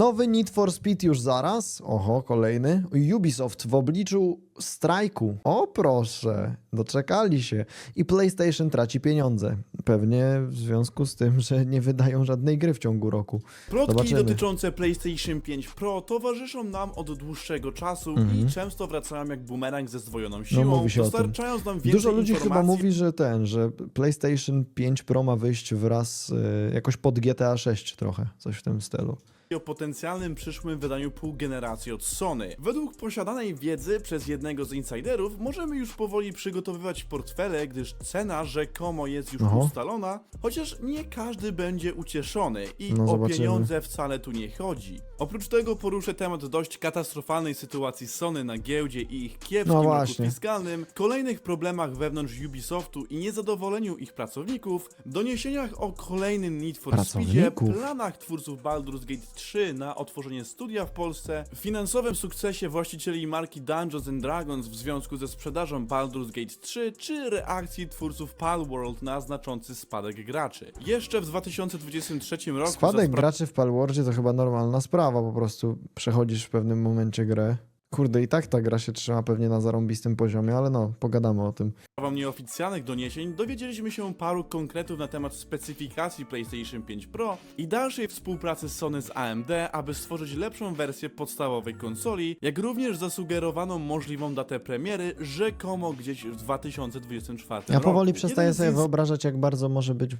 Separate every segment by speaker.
Speaker 1: Nowy Need for Speed już zaraz. Oho, kolejny. Ubisoft w obliczu strajku. O proszę, doczekali się. I PlayStation traci pieniądze. Pewnie w związku z tym, że nie wydają żadnej gry w ciągu roku.
Speaker 2: Plotki
Speaker 1: Zobaczymy.
Speaker 2: dotyczące PlayStation 5 Pro towarzyszą nam od dłuższego czasu i często wracają jak bumerang ze zdwojoną siłą,
Speaker 1: Mhm. No, mówi się
Speaker 2: dostarczając nam więcej
Speaker 1: Dużo ludzi
Speaker 2: informacji
Speaker 1: chyba mówi, że ten, że PlayStation 5 Pro ma wyjść wraz y, jakoś pod GTA 6 trochę, coś w tym stylu.
Speaker 2: O potencjalnym przyszłym wydaniu pół generacji od Sony. Według posiadanej wiedzy przez jednego z insiderów możemy już powoli przygotowywać portfele, gdyż cena rzekomo jest już
Speaker 1: Oho.
Speaker 2: ustalona, chociaż nie każdy będzie ucieszony i
Speaker 1: No,
Speaker 2: o
Speaker 1: zobaczymy.
Speaker 2: pieniądze wcale tu nie chodzi. Oprócz tego poruszę temat dość katastrofalnej sytuacji Sony na giełdzie i ich kiepskim
Speaker 1: No
Speaker 2: roku
Speaker 1: właśnie.
Speaker 2: fiskalnym, kolejnych problemach wewnątrz Ubisoftu i niezadowoleniu ich pracowników, doniesieniach o kolejnym Need for Speedzie,
Speaker 1: Pracowników?
Speaker 2: planach twórców Baldur's Gate 3 na otworzenie studia w Polsce, finansowym sukcesie właścicieli marki Dungeons Dragons w związku ze sprzedażą Baldur's Gate 3, czy reakcji twórców Palworld na znaczący spadek graczy. Jeszcze w 2023 roku
Speaker 1: Spadek graczy w Palworldzie to chyba normalna sprawa, po prostu przechodzisz w pewnym momencie grę. Kurde, i tak ta gra się trzyma pewnie na zarąbistym poziomie, ale no, pogadamy o tym.
Speaker 2: sprawą nieoficjalnych doniesień dowiedzieliśmy się paru konkretów na temat specyfikacji PlayStation 5 Pro i dalszej współpracy Sony z AMD, aby stworzyć lepszą wersję podstawowej konsoli, jak również zasugerowaną możliwą datę premiery rzekomo gdzieś w 2024
Speaker 1: Ja
Speaker 2: roku.
Speaker 1: powoli przestaję
Speaker 2: Jeden z
Speaker 1: sobie wyobrażać, jak bardzo może być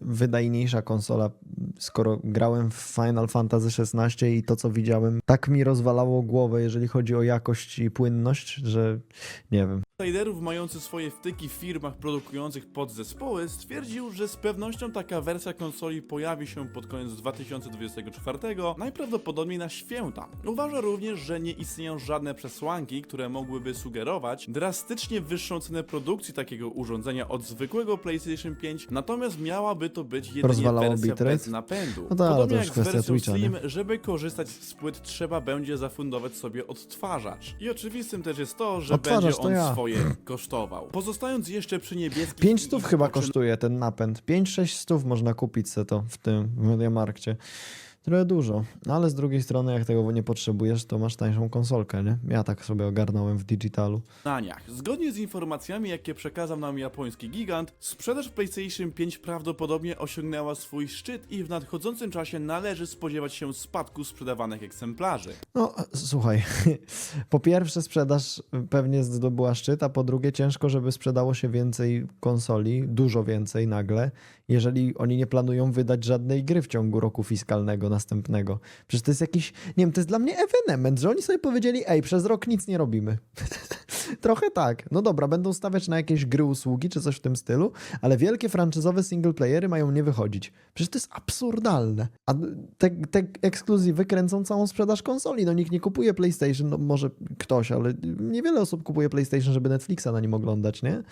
Speaker 1: wydajniejsza konsola, skoro grałem w Final Fantasy XVI i to, co widziałem, tak mi rozwalało głowę, jeżeli chodzi o jakość i płynność, że nie wiem.
Speaker 2: insiderów mający swoje wtyki w firmach produkujących podzespoły stwierdził, że z pewnością taka wersja konsoli pojawi się pod koniec 2024, najprawdopodobniej na święta. Uważa również, że nie istnieją żadne przesłanki, które mogłyby sugerować drastycznie wyższą cenę produkcji takiego urządzenia od zwykłego PlayStation 5, natomiast miałaby to być jedynie
Speaker 1: Rozwalało
Speaker 2: wersja
Speaker 1: bitrate?
Speaker 2: bez napędu.
Speaker 1: No tak, ale to
Speaker 2: Podobnie
Speaker 1: już
Speaker 2: jak z
Speaker 1: kwestia
Speaker 2: wersją
Speaker 1: Twitcha?
Speaker 2: Slim, żeby korzystać z płyt trzeba będzie zafundować sobie odtwarzacz. I oczywistym też jest to, że
Speaker 1: Odtwarzacz
Speaker 2: będzie
Speaker 1: to
Speaker 2: on
Speaker 1: ja.
Speaker 2: swoje kosztował. Pozostając jeszcze przy niebieskich
Speaker 1: 5
Speaker 2: i
Speaker 1: stów
Speaker 2: ich
Speaker 1: chyba
Speaker 2: poczyn-
Speaker 1: kosztuje ten napęd. 5-6 stów można kupić se to w tym w Mediamarkcie. Trochę dużo, no ale z drugiej strony, jak tego nie potrzebujesz, to masz tańszą konsolkę, nie? Ja tak sobie ogarnąłem w digitalu.
Speaker 2: Naniach. Zgodnie z informacjami, jakie przekazał nam japoński gigant, sprzedaż PlayStation 5 prawdopodobnie osiągnęła swój szczyt i w nadchodzącym czasie należy spodziewać się spadku sprzedawanych egzemplarzy.
Speaker 1: No, słuchaj, po pierwsze sprzedaż pewnie zdobyła szczyt, a po drugie ciężko, żeby sprzedało się więcej konsoli, dużo więcej nagle, jeżeli oni nie planują wydać żadnej gry w ciągu roku fiskalnego następnego. Przecież to jest jakiś, nie wiem, to jest dla mnie ewenement, że oni sobie powiedzieli, ej, przez rok nic nie robimy. Trochę tak. No dobra, będą stawiać na jakieś gry, usługi czy coś w tym stylu, ale wielkie franczyzowe singleplayery mają nie wychodzić. Przecież to jest absurdalne. A te, te ekskluzywy kręcą całą sprzedaż konsoli. No nikt nie kupuje PlayStation, no może ktoś, ale niewiele osób kupuje PlayStation, żeby Netflixa na nim oglądać, nie?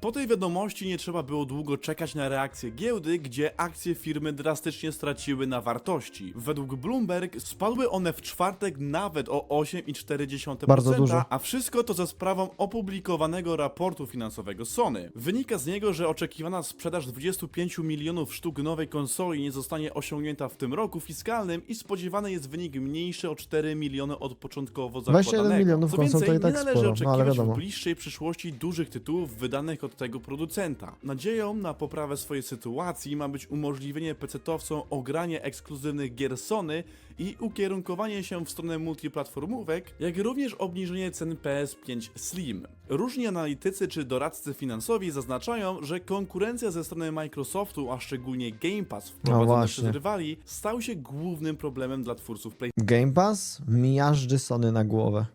Speaker 2: Po tej wiadomości nie trzeba było długo czekać na reakcję giełdy, gdzie akcje firmy drastycznie straciły na wartości. Według Bloomberg spadły one w czwartek nawet o 8,4%,
Speaker 1: Bardzo dużo.
Speaker 2: a wszystko to za sprawą opublikowanego raportu finansowego Sony. Wynika z niego, że oczekiwana sprzedaż 25 milionów sztuk nowej konsoli nie zostanie osiągnięta w tym roku fiskalnym i spodziewany jest wynik mniejszy o 4 miliony od początkowo
Speaker 1: 21
Speaker 2: zakładanego.
Speaker 1: milionów
Speaker 2: Co
Speaker 1: konsol to
Speaker 2: więcej,
Speaker 1: i tak
Speaker 2: nie należy
Speaker 1: sporo, no,
Speaker 2: oczekiwać w bliższej przyszłości dużych tytułów wydanych od tego producenta. Nadzieją na poprawę swojej sytuacji ma być umożliwienie PC-towcom ogranie ekskluzywnych gier Sony i ukierunkowanie się w stronę multiplatformówek, jak również obniżenie cen PS5 Slim. Różni analitycy czy doradcy finansowi zaznaczają, że konkurencja ze strony Microsoftu, a szczególnie Game Pass wprowadzony
Speaker 1: No
Speaker 2: przez rywali, stał się głównym problemem dla twórców Play
Speaker 1: Game Pass miażdży Sony na głowę.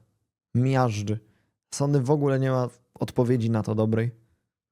Speaker 1: Miażdży. Sony w ogóle nie ma odpowiedzi na to dobrej.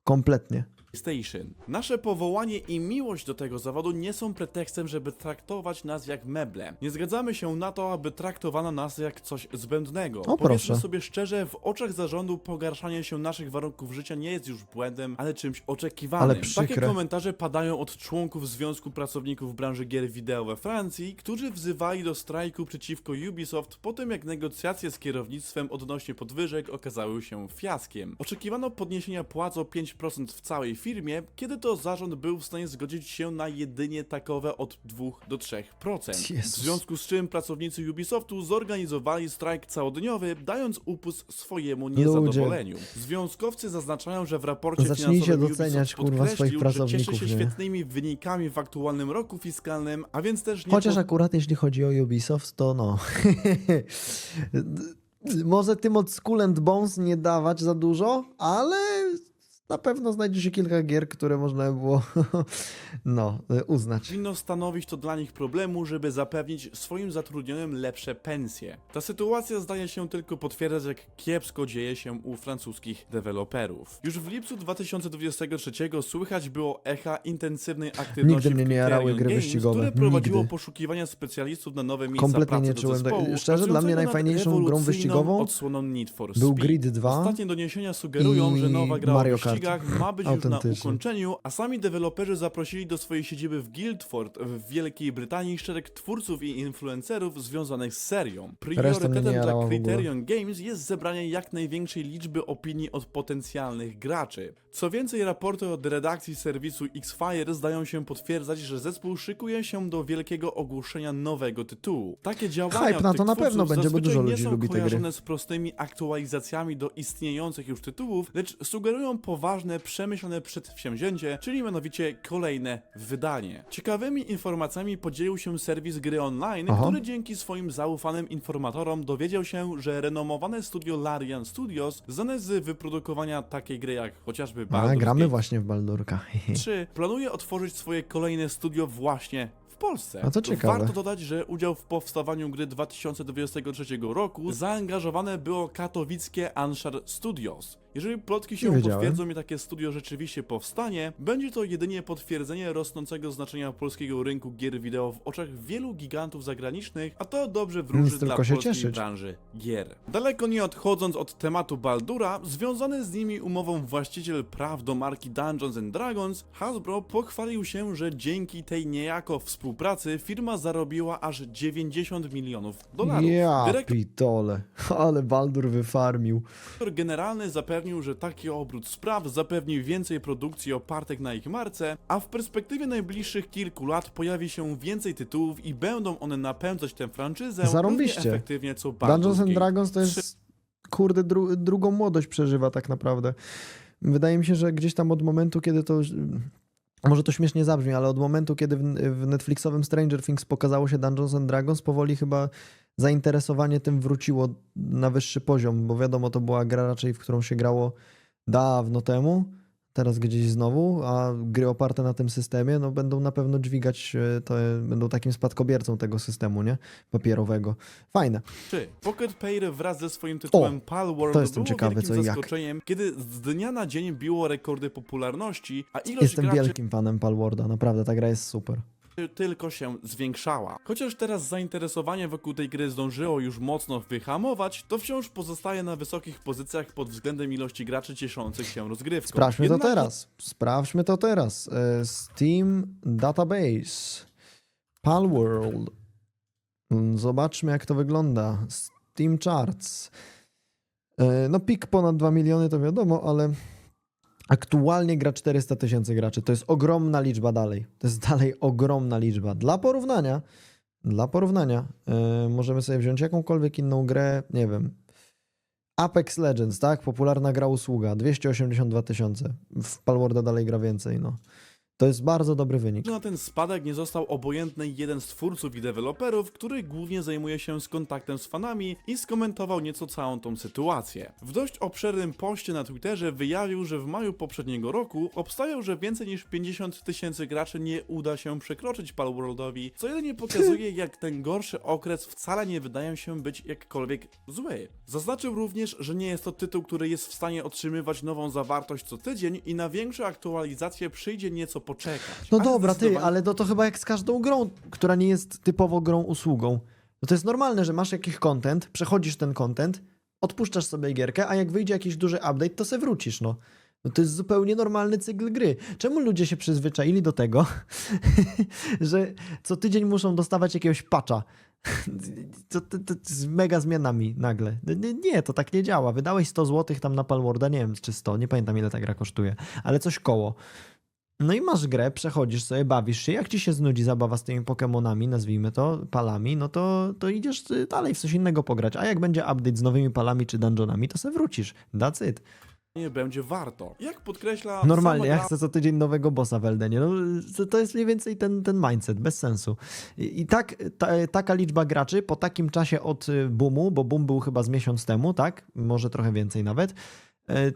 Speaker 1: Kompletnie.
Speaker 2: PlayStation. Nasze powołanie i miłość do tego zawodu nie są pretekstem, żeby traktować nas jak meble. Nie zgadzamy się na to, aby traktowano nas jak coś zbędnego. Powiedzmy
Speaker 1: proszę.
Speaker 2: sobie szczerze, w oczach zarządu pogarszanie się naszych warunków życia nie jest już błędem, ale czymś oczekiwanym.
Speaker 1: Ale przykre.
Speaker 2: Takie komentarze padają od członków Związku Pracowników Branży Gier Wideo we Francji, którzy wzywali do strajku przeciwko Ubisoft po tym, jak negocjacje z kierownictwem odnośnie podwyżek okazały się fiaskiem. Oczekiwano podniesienia płac o 5% w całej firmie, kiedy to zarząd był w stanie zgodzić się na jedynie takowe od 2 do 3%. W
Speaker 1: Jezus.
Speaker 2: związku z czym pracownicy Ubisoftu zorganizowali strajk całodniowy, dając upust swojemu niezadowoleniu. Związkowcy zaznaczają, że w raporcie
Speaker 1: Zacznijcie
Speaker 2: finansowym
Speaker 1: doceniać,
Speaker 2: Ubisoft
Speaker 1: kurwa,
Speaker 2: podkreślił,
Speaker 1: swoich
Speaker 2: że cieszy
Speaker 1: pracowników,
Speaker 2: się
Speaker 1: nie?
Speaker 2: świetnymi wynikami w aktualnym roku fiskalnym, a więc też nie
Speaker 1: Chociaż akurat jeśli chodzi o Ubisoft, to no. Może tym od Skull and Bones nie dawać za dużo, ale na pewno znajdzie się kilka gier, które można by było no, uznać.
Speaker 2: powinno stanowić to dla nich problemu, żeby zapewnić swoim zatrudnionym lepsze pensje. Ta sytuacja zdaje się tylko potwierdzać, jak kiepsko dzieje się u francuskich deweloperów. Już w lipcu 2023 słychać było echa intensywnej aktywności
Speaker 1: Nigdy mnie nie jarały gry
Speaker 2: Games,
Speaker 1: wyścigowe.
Speaker 2: które prowadziło
Speaker 1: Nigdy.
Speaker 2: poszukiwania specjalistów na nowe miejsca
Speaker 1: Kompletnie
Speaker 2: pracy
Speaker 1: nie
Speaker 2: do
Speaker 1: czułem
Speaker 2: zespołu,
Speaker 1: tego. Szczerze, dla mnie najfajniejszą grą wyścigową
Speaker 2: odsłoną Need for
Speaker 1: Był
Speaker 2: Speed.
Speaker 1: Grid 2
Speaker 2: Ostatnie doniesienia sugerują,
Speaker 1: i
Speaker 2: że nowa gra
Speaker 1: Mario Kart.
Speaker 2: Ma być już na ukończeniu, a sami deweloperzy zaprosili do swojej siedziby w Guildford w Wielkiej Brytanii szereg twórców i influencerów związanych z serią. Priorytetem
Speaker 1: nie
Speaker 2: dla. Criterion Games jest zebranie jak największej liczby opinii od potencjalnych graczy. Co więcej, raporty od redakcji serwisu Xfire zdają się potwierdzać, że zespół szykuje się do wielkiego ogłoszenia nowego tytułu. Takie działania
Speaker 1: Hype na to na pewno będzie, bo dużo
Speaker 2: nie
Speaker 1: ludzi
Speaker 2: są
Speaker 1: lubi te gry.
Speaker 2: kojarzone z prostymi aktualizacjami do istniejących już tytułów, lecz sugerują poważne, przemyślane przedsięwzięcie, czyli mianowicie kolejne wydanie. Ciekawymi informacjami podzielił się serwis gry online,
Speaker 1: Aha.
Speaker 2: który dzięki swoim zaufanym informatorom dowiedział się, że renomowane studio Larian Studios, znane z wyprodukowania takiej gry jak chociażby Baldur's
Speaker 1: gramy
Speaker 2: Gate
Speaker 1: właśnie w Baldurka.
Speaker 2: 3 planuje otworzyć swoje kolejne studio właśnie w Polsce.
Speaker 1: A to ciekawe.
Speaker 2: Warto dodać, że udział w powstawaniu gry 2023 roku zaangażowane było katowickie Anshar Studios. Jeżeli plotki się potwierdzą i takie studio rzeczywiście powstanie, będzie to jedynie potwierdzenie rosnącego znaczenia polskiego rynku gier wideo w oczach wielu gigantów zagranicznych, a to dobrze wróży dla polskiej
Speaker 1: cieszyć.
Speaker 2: branży gier. Daleko nie odchodząc od tematu Baldura, związany z nimi umową właściciel praw do marki Dungeons Dragons, Hasbro pochwalił się, że dzięki tej niejako współpracy firma zarobiła aż 90 milionów dolarów.
Speaker 1: Ja
Speaker 2: Dyrektor
Speaker 1: pitole, ale Baldur wyfarmił.
Speaker 2: generalny zapewnił, że taki obrót spraw zapewni więcej produkcji opartych na ich marce, a w perspektywie najbliższych kilku lat pojawi się więcej tytułów i będą one napędzać tę franczyzę
Speaker 1: Zarąbiście.
Speaker 2: równie efektywnie co
Speaker 1: Dungeons and
Speaker 2: Gate
Speaker 1: Dragons to jest, kurde, dru drugą młodość przeżywa tak naprawdę. Wydaje mi się, że gdzieś tam od momentu, kiedy to... Może to śmiesznie zabrzmi, ale od momentu, kiedy w, Netflixowym Stranger Things pokazało się Dungeons and Dragons, powoli chyba zainteresowanie tym wróciło na wyższy poziom, bo wiadomo, to była gra raczej, w którą się grało dawno temu, teraz gdzieś znowu, a gry oparte na tym systemie, no będą na pewno dźwigać, e, to e, będą takim spadkobiercą tego systemu, nie? Papierowego. Fajne.
Speaker 2: 3. Pocket Pair wraz ze swoim tytułem Pal World
Speaker 1: to jestem
Speaker 2: było
Speaker 1: ciekawy, co i jak.
Speaker 2: zaskoczeniem, kiedy z dnia na dzień biło rekordy popularności, a ilość
Speaker 1: Jestem
Speaker 2: graczy
Speaker 1: wielkim fanem Palwarda, naprawdę, ta gra jest super.
Speaker 2: Tylko się zwiększała. Chociaż teraz zainteresowanie wokół tej gry zdążyło już mocno wyhamować, to wciąż pozostaje na wysokich pozycjach pod względem ilości graczy cieszących się rozgrywką.
Speaker 1: Sprawdźmy to
Speaker 2: Jednak
Speaker 1: teraz. Sprawdźmy to teraz. E, Steam Database. Palworld. Mm, Zobaczmy, jak to wygląda. Steam Charts. E, No, pik ponad 2 miliony, to wiadomo, ale aktualnie gra 400 tysięcy graczy. To jest ogromna liczba dalej. To jest dalej ogromna liczba. Dla porównania, dla porównania, e, możemy sobie wziąć jakąkolwiek inną grę, nie wiem, Apex Legends, tak? Popularna gra usługa, 282 tysiące. W Palworda dalej gra więcej, no. To jest bardzo dobry wynik.
Speaker 2: Na ten spadek nie został obojętny jeden z twórców i deweloperów, który głównie zajmuje się z kontaktem z fanami i skomentował nieco całą tą sytuację. W dość obszernym poście na Twitterze wyjawił, że w maju poprzedniego roku obstawiał, że więcej niż 50 tysięcy graczy nie uda się przekroczyć Palworldowi, co jedynie pokazuje, jak ten gorszy okres wcale nie wydaje się być jakkolwiek zły. Zaznaczył również, że nie jest to tytuł, który jest w stanie otrzymywać nową zawartość co tydzień i na większe aktualizacje przyjdzie nieco poczekać.
Speaker 1: No dobra, ty, ale to, to chyba jak z każdą grą, która nie jest typowo grą usługą. No to jest normalne, że masz jakiś content, przechodzisz ten content, odpuszczasz sobie gierkę, a jak wyjdzie jakiś duży update, to se wrócisz, no. No to jest zupełnie normalny cykl gry. Czemu ludzie się przyzwyczaili do tego, że co tydzień muszą dostawać jakiegoś patcha? To, to, to z mega zmianami nagle. Nie, nie, to tak nie działa. Wydałeś 100 zł tam na Palworda, nie wiem czy 100, nie pamiętam ile ta gra kosztuje, ale coś koło. No i masz grę, przechodzisz sobie, bawisz się. Jak ci się znudzi zabawa z tymi Pokemonami, nazwijmy to, palami, no to, to idziesz y, dalej w coś innego pograć. A jak będzie update z nowymi palami czy dungeonami, to sobie wrócisz. That's it.
Speaker 2: nie będzie warto. Jak podkreśla
Speaker 1: Normalnie, ja
Speaker 2: gra,
Speaker 1: chcę co tydzień nowego bossa w Eldenie. No, to, jest mniej więcej ten, ten mindset, bez sensu. I, i tak, ta, taka liczba graczy po takim czasie od y, boomu, bo boom był chyba z miesiąc temu, tak? Może trochę więcej nawet,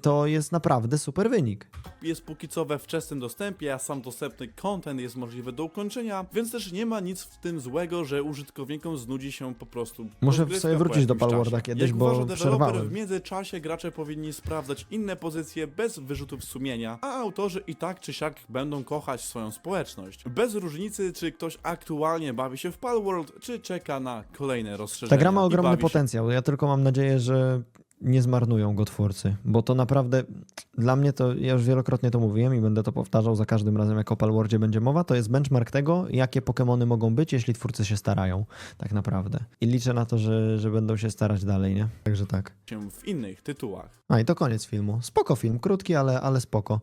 Speaker 1: to jest naprawdę super wynik.
Speaker 2: jest póki co we wczesnym dostępie, a sam dostępny content jest możliwy do ukończenia, więc też nie ma nic w tym złego, że użytkownikom znudzi się po prostu
Speaker 1: Muszę sobie wrócić do
Speaker 2: czasie.
Speaker 1: kiedyś,
Speaker 2: Jak
Speaker 1: bo
Speaker 2: uważa deweloper, w międzyczasie gracze powinni sprawdzać inne pozycje bez wyrzutów sumienia, a autorzy i tak czy siak będą kochać swoją społeczność. Bez różnicy, czy ktoś aktualnie bawi się w Palworld, czy czeka na kolejne rozszerzenia.
Speaker 1: Ta gra ma ogromny potencjał. Ja tylko mam nadzieję, że nie zmarnują go twórcy, bo to naprawdę dla mnie to, ja już wielokrotnie to mówiłem i będę to powtarzał za każdym razem, jak o Palwordzie będzie mowa, to jest benchmark tego, jakie Pokémony mogą być, jeśli twórcy się starają, tak naprawdę. I liczę na to, że, że będą się starać dalej, nie? Także tak.
Speaker 2: w innych tytułach.
Speaker 1: A i to koniec filmu. Spoko film, krótki, ale, ale spoko.